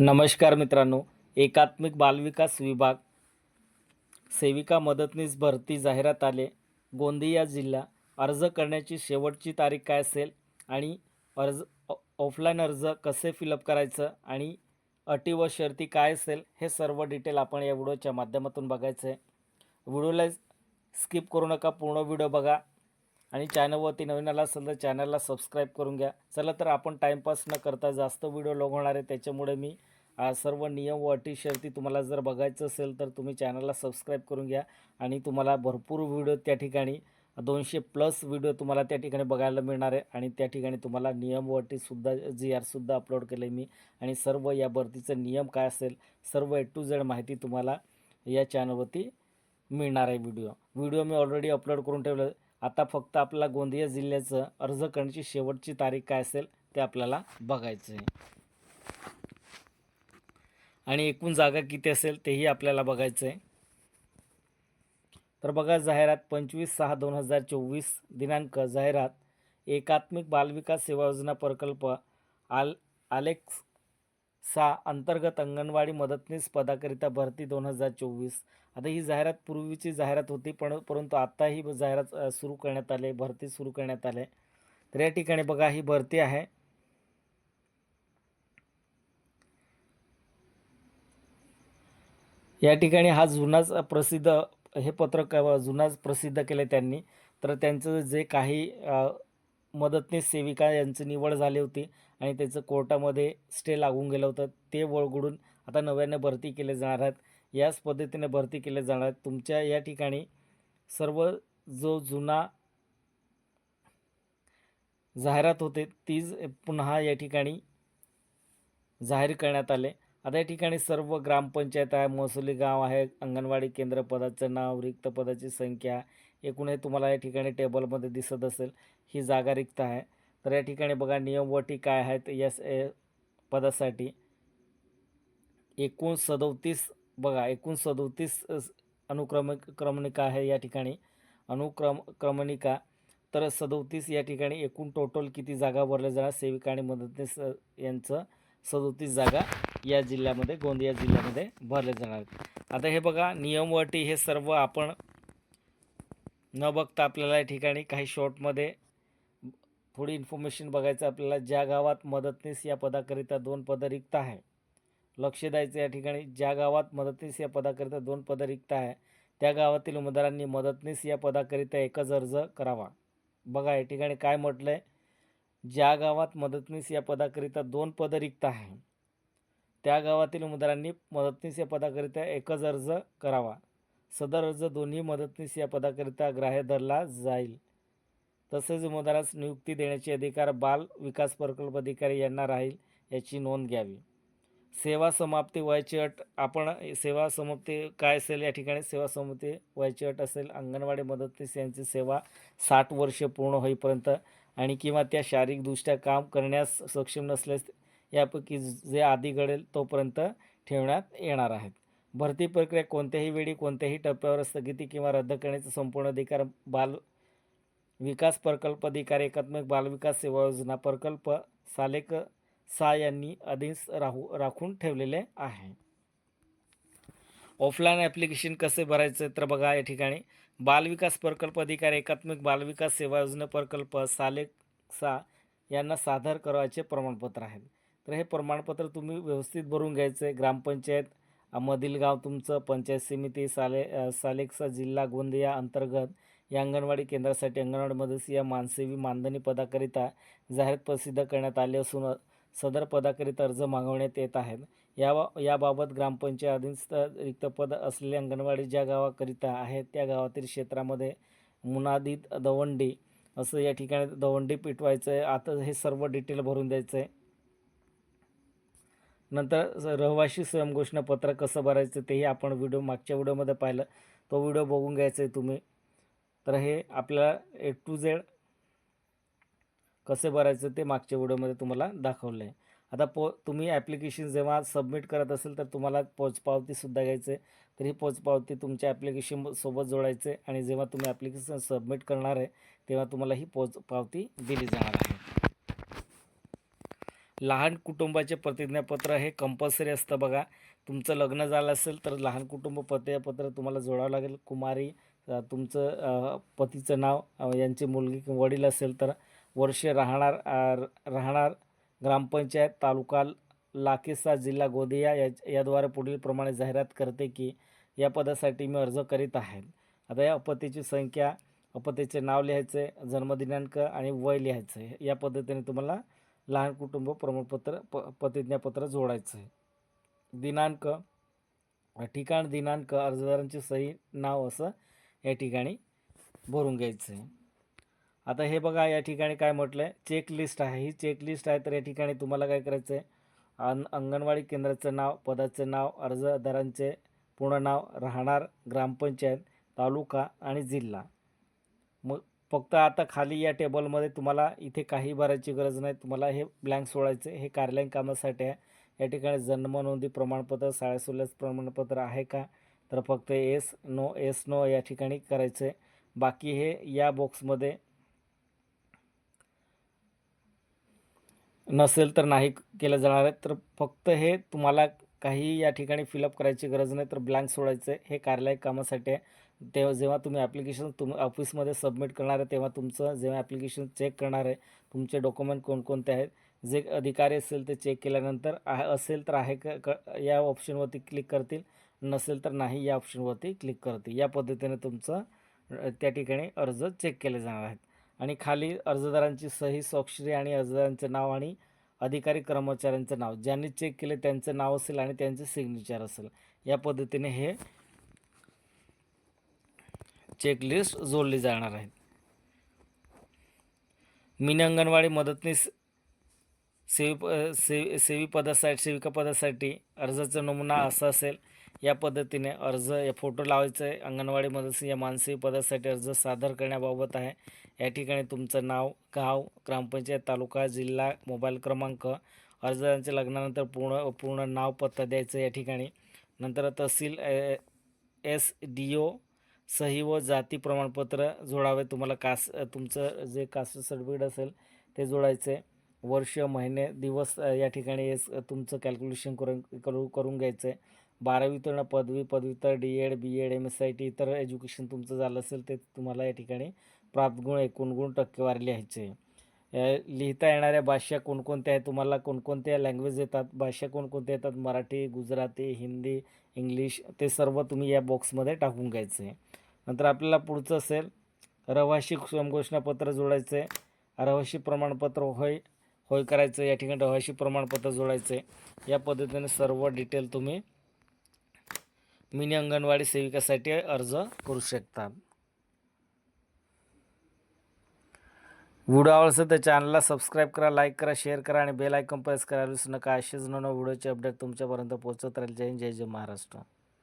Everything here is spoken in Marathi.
नमस्कार मित्रांनो एकात्मिक बालविकास विभाग सेविका मदतनीस भरती जाहिरात आले. गोंदिया जिल्हा अर्ज करण्याची शेवटची तारीख काय असेल आणि अर्ज ऑफलाईन अर्ज कसे फिलअप करायचं आणि अटी व शर्ती काय असेल हे सर्व डिटेल आपण या व्हिडिओच्या माध्यमातून बघायचं आहे. व्हिडिओला स्किप करू नका पूर्ण व्हिडिओ बघा आणि चॅनलवरती नवीन आला असेल तर चॅनलला सबस्क्राईब करून घ्या. चला तर आपण टाईमपास न करता जास्त व्हिडिओ लोक होणार आहे त्याच्यामुळे मी सर्व नियम व अटी शर्ती तुम्हाला जर बघायचं असेल तर तुम्ही चॅनलला सबस्क्राईब करून घ्या आणि तुम्हाला भरपूर व्हिडिओ त्या ठिकाणी दोनशे प्लस व्हिडिओ तुम्हाला त्या ठिकाणी बघायला मिळणार आहे आणि त्या ठिकाणी तुम्हाला नियम व अटीसुद्धा जी आरसुद्धा अपलोड केलं आहे मी आणि सर्व या भरतीचं नियम काय असेल सर्व ए टू झेड माहिती तुम्हाला या चॅनलवरती मिळणार आहे व्हिडिओ व्हिडिओ मी ऑलरेडी अपलोड करून ठेवलं आहे. आता फक्त आपल्याला गोंदिया जिल्ह्याचं अर्ज करण्याची शेवटची तारीख काय असेल ते आपल्याला बघायचं आहे आणि एकूण जागा किती असेल तेही आपल्याला बघायचं आहे तर बघा जाहिरात पंचवीस सहा दोन हजार चोवीस दिनांक जाहिरात एकात्मिक बालविकास सेवा योजना प्रकल्प आल आलेक्स सा अंतर्गत अंगणवाडी मदतनीस पदाकरिता भरती दोन हजार चोवीस. आता ही जाहिरात पूर्वीची जाहिरात होती पण परंतु आत्ता ही जाहिरात सुरू करण्यात आली भरती सुरू करण्यात आली तर या ठिकाणी बघा ही भरती आहे. या ठिकाणी हा जुनाच प्रसिद्ध हे पत्रक जुनाच प्रसिद्ध केले त्यांनी. तर त्यांचं जे काही मदतनीस सेविका यांची निवड झाली होती आणि त्याचं कोर्टामध्ये स्टे लागून गेलं होतं ते वळगडून आता नव्याने भरती केले जाणार आहेत. याच पद्धतीने भरती केले जाणार आहेत. तुमच्या या ठिकाणी सर्व जो जुना जाहिरात होते तीच पुन्हा या ठिकाणी जाहीर करण्यात आले. आता या ठिकाणी सर्व ग्रामपंचायत आहे महसुली गाव आहे अंगणवाडी केंद्र पदाचं नाव रिक्त पदाची संख्या एकूण हे तुम्हाला या ठिकाणी टेबलमध्ये दिसत असेल ही जागा रिक्त आहे. तर या ठिकाणी बघा नियम काय आहेत एस ए- पदासाठी. एकूण सदोतीस बघा एकूण सदोतीस अनुक्रम क्रमणिका आहे या ठिकाणी. अनुक्रम क्रमणिका तर सदोतीस या ठिकाणी एकूण टोटल किती जागा भरल्या जाणार? सेविका आणि मदतनीस यांचं सदोतीस जागा या जिल्ह्यामध्ये गोंदिया जिल्ह्यामध्ये भरले जाणार आहेत. आता हे बघा नियम अटी हे सर्व आपण न बघता आपल्याला या ठिकाणी काही शॉर्टमध्ये थोडी इन्फॉर्मेशन बघायचं आपल्याला ज्या गावात मदतनीस या पदाकरिता दोन पदं रिक्त आहे लक्ष द्यायचं या ठिकाणी. ज्या गावात मदतनीस या पदाकरिता दोन पदं रिक्त आहे त्या गावातील उमेदवारांनी मदतनीस या पदाकरिता एकच अर्ज करावा. बघा या ठिकाणी काय म्हटलं आहे ज्या गावात मदतनीस या पदाकरिता दोन पदं रिक्त आहे त्या गावातील उमेदवारांनी मदतनीस या पदाकरिता एकच अर्ज करावा. सदर अर्ज दोन्ही मदतनीस या पदाकरिता ग्राह्य धरला जाईल. तसेच उमेदवारास नियुक्ती देण्याचे अधिकार बाल विकास प्रकल्प अधिकारी यांना राहील याची नोंद घ्यावी. सेवा समाप्ती वयाची अट आपण सेवा समाप्ती काय असेल या ठिकाणी सेवा समाप्ती वयाची अट असेल अंगणवाडी मदतनीस यांची सेवा साठ वर्षे पूर्ण होईपर्यंत आणि किंवा त्या शारीरिकदृष्ट्या काम करण्यास सक्षम नसल्यास यापैकी जे आधी घडेल तोपर्यंत ठेवण्यात येणार आहेत. भरती प्रक्रिया कोणत्याही वेळी कोणत्याही टप्प्यावर स्थगिती किंवा रद्द करण्याचा संपूर्ण अधिकार बाल विकास प्रकल्प अधिकारी एकात्मिक बालविकास सेवा योजना प्रकल्प सालेक सा यांनी आधीच राहू राखून ठेवलेले आहे. ऑफलाईन ॲप्लिकेशन कसे भरायचे तर बघा या ठिकाणी. बालविकास प्रकल्प अधिकारी एकात्मिक बालविकास सेवा योजना प्रकल्प सालेक सा यांना सादर करायचे प्रमाणपत्र आहेत तर हे प्रमाणपत्र तुम्ही व्यवस्थित भरून घ्यायचं. आहे ग्रामपंचायत मधील गाव तुमचं पंचायत समिती साले सालेक्सा जिल्हा गोंदिया अंतर्गत या अंगणवाडी केंद्रासाठी अंगणवाडी मदत या मानसेवी मानधनी पदाकरिता जाहीर प्रसिद्ध करण्यात आले असून सदर पदाकरिता अर्ज मागवण्यात येत आहेत. या याबाबत ग्रामपंचायत अधीनस्थ रिक्त पद असलेल्या अंगणवाडी ज्या गावाकरिता आहेत त्या गावातील क्षेत्रामध्ये मुनादीत दवंडी असं या ठिकाणी दवंडी पिटवायचं आहे. आता हे सर्व डिटेल भरून द्यायचं आहे नंतर रहवाशी स्वयंघोषणा पत्र कसं भरायचं तेही आपण व्हिडिओ मागच्या व्हिडिओमध्ये पाहिलं. तो व्हिडिओ बघून घ्यायचा आहे तुम्ही. तर हे आपल्याला ए टू झेड कसे भरायचं ते मागच्या व्हिडिओमध्ये तुम्हाला दाखवलं आहे आता पो तुम्ही ॲप्लिकेशन जेव्हा सबमिट करत असेल तर तुम्हाला पोचपावतीसुद्धा घ्यायचं. आहे तर ही पोचपावती तुमच्या ॲप्लिकेशन सोबत जोडायचं आहे आणि जेव्हा तुम्ही ॲप्लिकेशन सबमिट करणार आहे तेव्हा तुम्हाला ही पोचपावती दिली जाणार आहे. लहान कुटुंबाचे प्रतिज्ञापत्र हे कंपल्सरी असतं बघा. तुमचं लग्न झालं असेल तर लहान कुटुंब प्रतिज्ञापत्र तुम्हाला जोडावं लागेल. कुमारी तुमचं पतीचं नाव यांची मुलगी किंवा वडील असेल तर वर्ष राहणार राहणार ग्रामपंचायत तालुका लाकेसा जिल्हा गोदिया या याद्वारे पुढीलप्रमाणे जाहिरात करते की या पदासाठी मी अर्ज करीत आहे. आता या अपत्याची संख्या अपत्याचे नाव लिहायचे जन्मदिनांक आणि वय लिहायचं. आहे या पद्धतीने तुम्हाला लहान कुटुंब प्रमाणपत्र प प्रतिज्ञापत्र जोडायचं आहे दिनांक ठिकाण दिनांक अर्जदारांची सही नाव असं या ठिकाणी भरून घ्यायचं आहे आता हे बघा या ठिकाणी काय म्हटलं आहे चेकलिस्ट आहे. ही चेकलिस्ट आहे तर या ठिकाणी तुम्हाला काय करायचं आहे अन अंगणवाडी केंद्राचं नाव पदाचं नाव अर्जदारांचे पूर्ण नाव राहणार ग्रामपंचायत तालुका आणि जिल्हा. मग फक्त आता खाली या टेबलमध्ये तुम्हाला इथे काही भरायची गरज नाही. तुम्हाला हे ब्लँक सोडायचे हे कार्यालयीन कामासाठी आहे. या ठिकाणी जन्म नोंदी प्रमाणपत्र शाळेसुल्यास प्रमाणपत्र आहे का? तर फक्त एस नो एस नो या ठिकाणी करायचं. आहे बाकी हे या बॉक्समध्ये नसेल तर नाही केलं जाणार आहे. तर फक्त हे तुम्हाला काही या ठिकाणी फिलअप करायची गरज नाही. तर ब्लँक सोडायचं आहे हे कार्यालय कामासाठी आहे. तेव्हा जेव्हा तुम्ही ॲप्लिकेशन तुम ऑफिसमध्ये सबमिट करणार आहे तेव्हा तुमचं जेव्हा ॲप्लिकेशन चेक करणार आहे तुमचे डॉक्युमेंट कोणकोणते आहेत जे अधिकारी असेल ते चेक केल्यानंतर आहे असेल तर आहे का क या ऑप्शनवरती क्लिक करतील नसेल तर नाही या ऑप्शनवरती क्लिक करतील. या पद्धतीने तुमचं त्या ठिकाणी अर्ज चेक केले जाणार आहेत. आणि खाली अर्जदारांची सही स्वाक्षरी आणि अर्जदारांचं नाव आणि अधिकारी कर्मचाऱ्यांचं नाव ज्यांनी चेक केले त्यांचं नाव असेल आणि त्यांचे सिग्नेचर असेल. या पद्धतीने हे चेकलिस्ट जोडली जाणार आहे मिनी अंगणवाडी मदतनीस सेवी सेवी से सेवी पदासाठी सेविका पदासाठी अर्जाचा नमुना असा असेल या पद्धतीने अर्ज या फोटो लावायचं आहे. अंगणवाडी मदत या मानसिक पदासाठी अर्ज सादर करण्याबाबत आहे. या ठिकाणी तुमचं नाव गाव ग्रामपंचायत तालुका जिल्हा मोबाईल क्रमांक अर्जदारांच्या लग्नानंतर पूर्ण पूर्ण नाव पत्ता द्यायचं या ठिकाणी. नंतर तहसील एस डी ओ सही व जाती प्रमाणपत्र जोडावे. तुम्हाला कास तुमचं जे कास्ट सर्टिफिकेट असेल ते जोडायचं. आहे वर्ष महिने दिवस या ठिकाणी एस तुमचं कॅल्क्युलेशन करून करू करून घ्यायचं. आहे बारावीतून पदवी पदव्युत्तर D Ed B Ed M S I T इतर एज्युकेशन तुमचं झालं असेल ते तुम्हाला या ठिकाणी प्राप्त गुण एकूण गुण टक्केवारी लिहायचे. आहे लिहिता येणाऱ्या भाषा कोणकोणत्या आहेत? तुम्हाला कोणकोणत्या लँग्वेज येतात? भाषा कोणकोणत्या येतात? मराठी गुजराती हिंदी इंग्लिश ते सर्व तुम्ही या बॉक्समध्ये टाकून घ्यायचं. आहे नंतर आपल्याला पुढचं असेल रहिवाशी स्वयंघोषणापत्र जोडायचं. आहे रहिवाशी प्रमाणपत्र होय होय करायचं. या ठिकाणी रहिवाशी प्रमाणपत्र जोडायचं. आहे या पद्धतीने सर्व डिटेल तुम्ही मिनी अंगणवाडी सेविकासाठी अर्ज करू शकता. व्हिडिओ आवडला तर चॅनलला सबस्क्राईब करा लाईक करा शेअर करा आणि बेल आयकॉन प्रेस करा विसरू नका. असेच नवीन व्हिडिओचे अपडेट तुमच्यापर्यंत पोहोचत राहील. जय जय जय महाराष्ट्र.